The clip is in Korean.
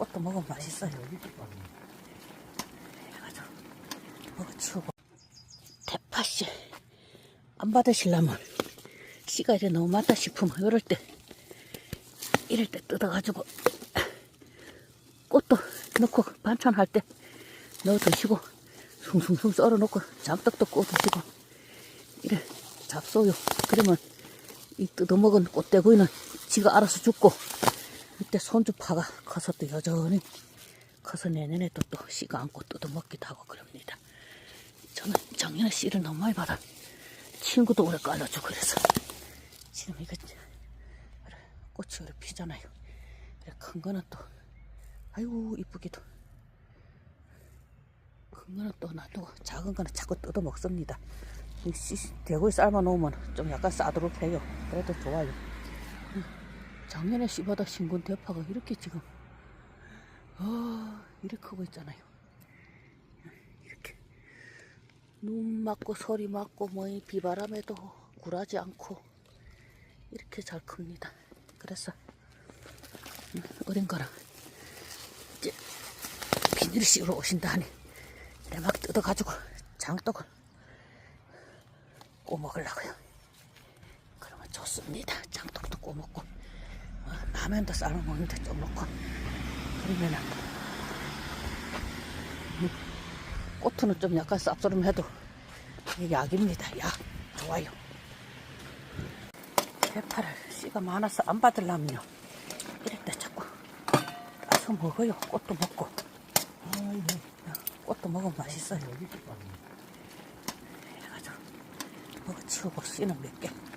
꽃도 먹으면 맛있어요. 해가지고 먹어치우고. 대파씨 안 받으시려면 씨가 이제 너무 많다 싶으면 이럴 때 이럴 때 뜯어가지고 꽃도 넣고 반찬할 때 넣어 드시고 숭숭숭 썰어 놓고 장떡도 구워 드시고 이래 잡숴요. 그러면 이 뜯어먹은 꽃대구이는 지가 알아서 죽고 이때 손주파가 커서 또 여전히 커서 내년에 또, 또 씨가 안고 뜯어먹기도 하고 그럽니다. 저는 작년에 씨를 너무 많이 받아 친구도 오래 깔아주고 그래서 지금 이거 꽃이 오래 피잖아요. 큰 거는 또 아이고 이쁘기도 큰 거는 또 놔두고 작은 거는 자꾸 뜯어 먹습니다. 이 씨, 대구에 삶아 놓으면 좀 약간 싸도록 해요. 그래도 좋아요. 음, 작년에 씨보다 신군 대파가 이렇게 지금 아 이렇게 크고 있잖아요. 이렇게 눈 맞고 소리 맞고 뭐이 비바람에도 굴하지 않고 이렇게 잘 큽니다. 그래서 음, 어린 거랑 이제 비닐 씌우러 오신다니 내막 뜯어가지고 장떡을 꼬먹으려고요. 그러면 좋습니다. 장떡도 꼬먹고 어, 라면도 싸서 먹는데 좀 넣고 그러면은 음, 꽃은 좀 약간 쌉싸름해도 이게 약입니다. 약 좋아요. 대파를 씨가 많아서 안 받으려면요. 이럴 때 자꾸 따서 먹어요. 꽃도 먹고. 꽃도 먹으면 맛있어요. 해가지고 먹어 치우고 씨는 몇개 받으면 돼.